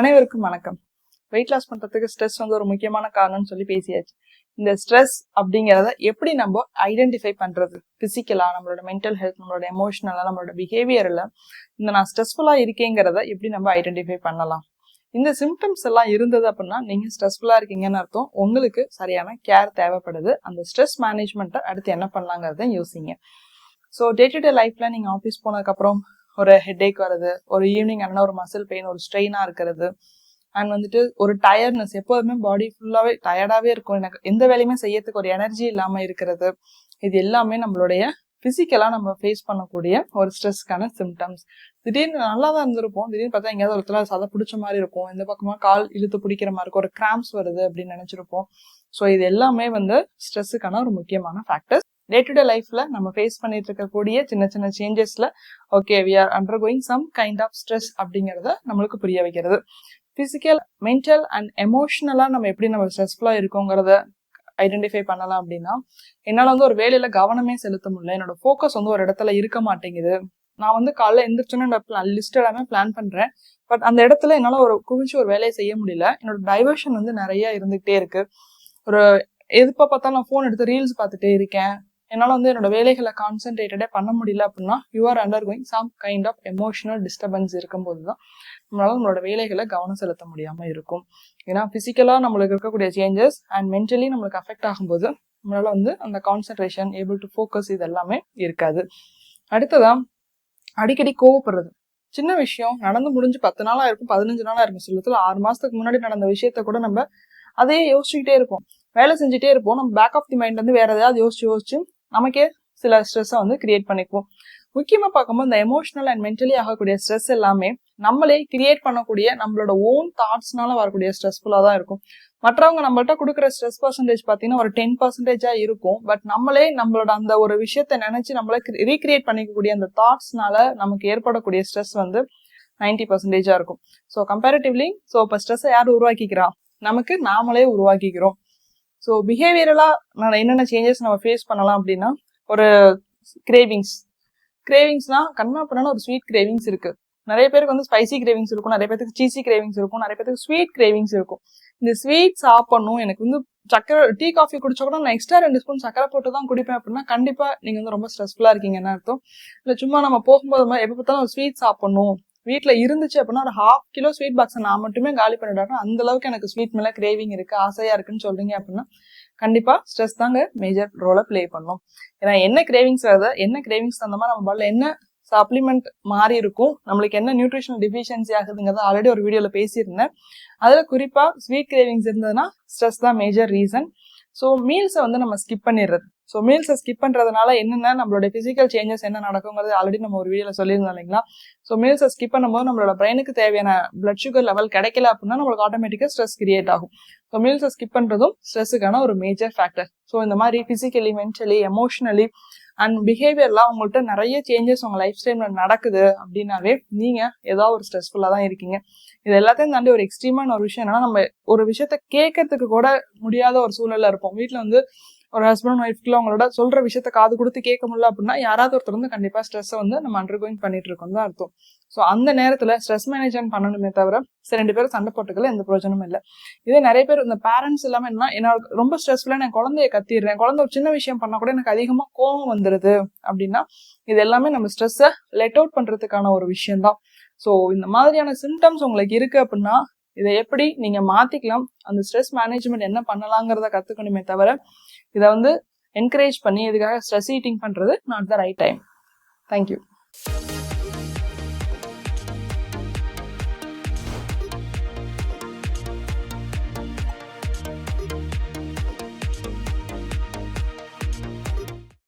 அனைவருக்கும் வணக்கம். Weight loss பண்றதுக்கு ஸ்ட்ரெஸ் வந்து ஒரு முக்கியமான காரணம்னு சொல்லி பேசியாச்சு. இந்த ஸ்ட்ரெஸ் அப்படிங்கிறத எப்படி நம்ம ஐடென்டிஃபை பண்றது? பிசிக்கலா நம்மளோட மென்டல் ஹெல்த் நம்மளோட எமோஷனலா நம்மளோட பிஹேவியர்ல இந்த நான் ஸ்ட்ரெஸ்ஃபுல்லா இருக்கேங்கிறத எப்படி நம்ம ஐடென்டிஃபை பண்ணலாம்? இந்த சிம்டம்ஸ் எல்லாம் இருந்தது அப்படின்னா நீங்க ஸ்ட்ரெஸ்ஃபுல்லா இருக்கீங்கன்னு அர்த்தம். உங்களுக்கு சரியான கேர் தேவைப்படுது. அந்த ஸ்ட்ரெஸ் மேனேஜ்மெண்ட்டை அடுத்து என்ன பண்ணலாங்கிறத யோசிங்க. ஸோ டே டு டே லைஃப்ல நீங்க ஆஃபீஸ் போனதுக்கப்புறம் ஒரு ஹெட்ஏக் வருது ஒரு ஈவினிங் ஆனால் ஒரு மசில் பெயின் ஒரு ஸ்ட்ரெயினாக இருக்கிறது. அண்ட் வந்துட்டு ஒரு டயர்ட்னஸ் எப்போதுமே பாடி ஃபுல்லாகவே டயர்டாகவே இருக்கும். எனக்கு எந்த வேலையுமே செய்யறதுக்கு ஒரு எனர்ஜி இல்லாமல் இருக்கிறது. இது எல்லாமே நம்மளுடைய ஃபிசிக்கலாக நம்ம ஃபேஸ் பண்ணக்கூடிய ஒரு ஸ்ட்ரெஸ்க்கான சிம்டம்ஸ் திடீர்னு நல்லா தான் இருந்திருப்போம். திடீர்னு பார்த்தா எங்கேயாவது ஒரு இடத்துல சதை பிடிச்ச மாதிரி இருக்கும். இந்த பக்கமாக கால் இழுத்து பிடிக்கிற மாதிரி இருக்கும். ஒரு கிராம்ஸ் வருது அப்படின்னு நினச்சிருப்போம். ஸோ இது எல்லாமே வந்து ஸ்ட்ரெஸ்ஸுக்கான ஒரு முக்கியமான ஃபேக்டர்ஸ் டே டு டே லைஃப்ல நம்ம ஃபேஸ் பண்ணிட்டு இருக்கக்கூடிய சின்ன சின்ன சேஞ்சஸ்ல okay we are undergoing some kind of stress அப்படிங்கிறத நம்மளுக்கு புரிய வைக்கிறது. பிசிக்கல் மென்டல் அண்ட் எமோஷனலா நம்ம எப்படி நம்ம ஸ்ட்ரெஸ்ஃபுல்லா இருக்கோங்கிறத ஐடென்டிஃபை பண்ணலாம் அப்படின்னா என்னால் வந்து ஒரு வேலையில கவனமே செலுத்த முடியல. என்னோட ஃபோக்கஸ் வந்து ஒரு இடத்துல இருக்க மாட்டேங்குது. நான் வந்து காலைல எந்திரிச்சோன்னு என்னோட லிஸ்ட் எல்லாமே பிளான் பண்றேன். பட் அந்த இடத்துல என்னால் ஒரு குவிச்சு ஒரு வேலையை செய்ய முடியல. என்னோட டைவர்ஷன் வந்து நிறைய இருந்துகிட்டே இருக்கு. ஒரு எதுப்ப பார்த்தாலும் நான் ஃபோன் எடுத்து ரீல்ஸ் பார்த்துட்டே இருக்கேன். என்னால் வந்து என்னோட வேலைகளை கான்சென்ட்ரேட்டடே பண்ண முடியல அப்படின்னா you are undergoing some kind of emotional disturbance இருக்கும்போது தான் நம்மளால நம்மளோட வேலைகளை கவனம் செலுத்த முடியாமல் இருக்கும். ஏன்னா ஃபிசிக்கலாக நம்மளுக்கு இருக்கக்கூடிய சேஞ்சஸ் அண்ட் மென்டலி நம்மளுக்கு அஃபெக்ட் ஆகும்போது நம்மளால வந்து அந்த கான்சென்ட்ரேஷன் ஏபிள் டு ஃபோக்கஸ் இது எல்லாமே இருக்காது. அடுத்ததான் அடிக்கடி கோவப்படுறது. சின்ன விஷயம் நடந்து முடிஞ்சு பத்து நாளாக இருக்கும் பதினஞ்சு நாளாக இருக்கும். சொல்லத்தில் ஆறு மாதத்துக்கு முன்னாடி நடந்த விஷயத்த கூட நம்ம அதையே யோசிச்சுக்கிட்டே இருப்போம். வேலை செஞ்சுட்டே இருப்போம். நம்ம பேக் ஆஃப் தி மைண்ட் வந்து வேற ஏதாவது யோசிச்சு யோசிச்சு நமக்கே சில ஸ்ட்ரெஸ்ஸை வந்து கிரியேட் பண்ணிக்குவோம். முக்கியமா பார்க்கும்போது இந்த எமோஷனல் அண்ட் மென்டலி ஆகக்கூடிய ஸ்ட்ரெஸ் எல்லாமே நம்மளே கிரியேட் பண்ணக்கூடிய நம்மளோட ஓன் தாட்ஸ்னால வரக்கூடிய ஸ்ட்ரெஸ்ஃபுல்லாக தான் இருக்கும். மற்றவங்க நம்மள்ட்ட கொடுக்குற ஸ்ட்ரெஸ் பர்சன்டேஜ் பார்த்தீங்கன்னா ஒரு டென் பர்சன்டேஜாக இருக்கும். பட் நம்மளே நம்மளோட அந்த ஒரு விஷயத்த நினச்சி நம்மளே ரீக்ரியேட் பண்ணிக்கக்கூடிய அந்த தாட்ஸ்னால நமக்கு ஏற்படக்கூடிய ஸ்ட்ரெஸ் வந்து நைன்டி பர்சன்டேஜாக இருக்கும். ஸோ கம்பேரிட்டிவ்லி ஸோ இப்போ ஸ்ட்ரெஸ்ஸை யார் உருவாக்கிக்கிறா? நமக்கு நாமளே உருவாக்கிக்கிறோம். ஸோ பிஹேவியரலா என்னென்ன சேஞ்சஸ் நம்ம ஃபேஸ் பண்ணலாம் அப்படின்னா ஒரு கிரேவிங்ஸ் கிரேவிங்ஸ்னா கண்ணா பண்ணாலும் ஒரு ஸ்வீட் கிரேவிங்ஸ் இருக்கு. நிறைய பேருக்கு வந்து ஸ்பைசி கிரேவிங்ஸ் இருக்கும் நிறைய பேருக்கு சீசி கிரேவிங்ஸ் இருக்கும் நிறைய பேருக்கு ஸ்வீட் கிரேவிங்ஸ் இருக்கும். இந்த ஸ்வீட் சாப்பிடணும் எனக்கு வந்து சக்கரை டீ காஃபி குடிச்சா கூட நான் எக்ஸ்ட்ரா ரெண்டு ஸ்பூன் சக்கரை போட்டு தான் குடிப்பேன் அப்படின்னா கண்டிப்பா நீங்க வந்து ரொம்ப ஸ்ட்ரெஸ்ஃபுல்லா இருக்கீங்கன்னு அர்த்தம். இல்லை சும்மா நம்ம போகும்போது எப்போ பார்த்தாலும் ஸ்வீட் சாப்பிடணும். வீட்டில் இருந்துச்சு அப்படின்னா ஒரு ஹாஃப் கிலோ ஸ்வீட் பாக்ஸை நான் மட்டுமே காலி பண்ணிடுறேன் அந்த அளவுக்கு எனக்கு ஸ்வீட் மேலே கிரேவிங் இருக்குது ஆசையாக இருக்குன்னு சொல்கிறீங்க அப்படின்னா கண்டிப்பாக ஸ்ட்ரெஸ் தாங்க மேஜர் ரோலை ப்ளே பண்ணும். ஏன்னா என்ன கிரேவிங்ஸ் வருது என்ன கிரேவிங்ஸ் தகுந்த மாதிரி நம்ம பாடல என்ன சப்ளிமெண்ட் மாறி இருக்கும் நம்மளுக்கு என்ன நியூட்ரிஷனல் டிஃபிஷியன்சி ஆகுதுங்கிறத ஆல்ரெடி ஒரு வீடியோவில் பேசியிருந்தேன். அதில் குறிப்பாக ஸ்வீட் கிரேவிங்ஸ் இருந்ததுன்னா ஸ்ட்ரெஸ் தான் மேஜர் ரீசன் ஸோ மீல்ஸை வந்து நம்ம ஸ்கிப் பண்ணிடுறது. ஸோ மீல்ஸை ஸ்கிப் பண்ணுறதுனால என்னென்ன நம்மளோட ஃபிசிக்கல் சேஞ்சஸ் என்ன நடக்குங்கிறது ஆல்ரெடி நம்ம ஒரு வீடியோவில் சொல்லியிருந்தோம் இல்லைங்களா? ஸோ மீல்ஸை ஸ்கிப் பண்ணும்போது நம்மளோட பிரெயினுக்கு தேவையான பிளட் சுகர் லெவல் கிடைக்கல அப்படின்னா நம்மளுக்கு ஆட்டோமேட்டிக்காக ஸ்ட்ரெஸ் கிரியேட் ஆகும். ஸோ மீல்ஸை ஸ்கிப் பண்ணுறதும் ஸ்ட்ரெஸ்ஸுக்கான ஒரு மேஜர் ஃபேக்டர் ஸோ இந்த மாதிரி ஃபிசிக்கலி மென்டலி எமோஷனலி அண்ட் பிஹேவியர்லாம் உங்கள்கிட்ட நிறைய சேஞ்சஸ் உங்கள் லைஃப் ஸ்டைலில் நடக்குது அப்படின்னாவே நீங்கள் ஏதோ ஒரு ஸ்ட்ரெஸ்ஃபுல்லாக தான் இருக்கீங்க. இது எல்லாத்தையும் தாண்டி ஒரு எக்ஸ்ட்ரீமான ஒரு விஷயம் என்னன்னா நம்ம ஒரு விஷயத்த கேட்கறதுக்கு கூட முடியாத ஒரு சூழலில் இருப்போம். வீட்டில் வந்து ஒரு ஹஸ்பண்ட் ஒய்ஃப்க்குள்ள அவங்களோட சொல்ற விஷயத்த காது கொடுத்து கேட்க முடியல அப்படின்னா யாராவது ஒருத்தர் வந்து கண்டிப்பா ஸ்ட்ரெஸ்ஸை வந்து நம்ம அண்டர்கோயிங் பண்ணிட்டு இருக்கோம் தான் அர்த்தம். ஸோ அந்த நேரத்தில் ஸ்ட்ரெஸ் மேனேஜ்மெண்ட் பண்ணணுமே தவிர சரி ரெண்டு பேரும் சண்டை போட்டுக்கல எந்த பிரயோஜனமும் இல்லை. இதே நிறைய பேர் இந்த பேரண்ட்ஸ் எல்லாமே என்ன என்னோட ரொம்ப ஸ்ட்ரெஸ்ஃபுல்லாக நான் குழந்தைய கத்திடுறேன் குழந்தை ஒரு சின்ன விஷயம் பண்ணால் கூட எனக்கு அதிகமாக கோபம் வந்துடுது அப்படின்னா இது எல்லாமே நம்ம ஸ்ட்ரெஸ்ஸை லெட் அவுட் பண்ணுறதுக்கான ஒரு விஷயம் தான். ஸோ இந்த மாதிரியான சிம்டம்ஸ் உங்களுக்கு இருக்குது அப்படின்னா இதை எப்படி நீங்கள் மாற்றிக்கலாம் அந்த ஸ்ட்ரெஸ் மேனேஜ்மெண்ட் என்ன பண்ணலாங்கிறத கற்றுக்கணுமே தவிர இதை வந்து என்கரேஜ் பண்ணி இதுக்காக ஸ்ட்ரெஸ் ஈட்டிங் பண்றது not the right time thank you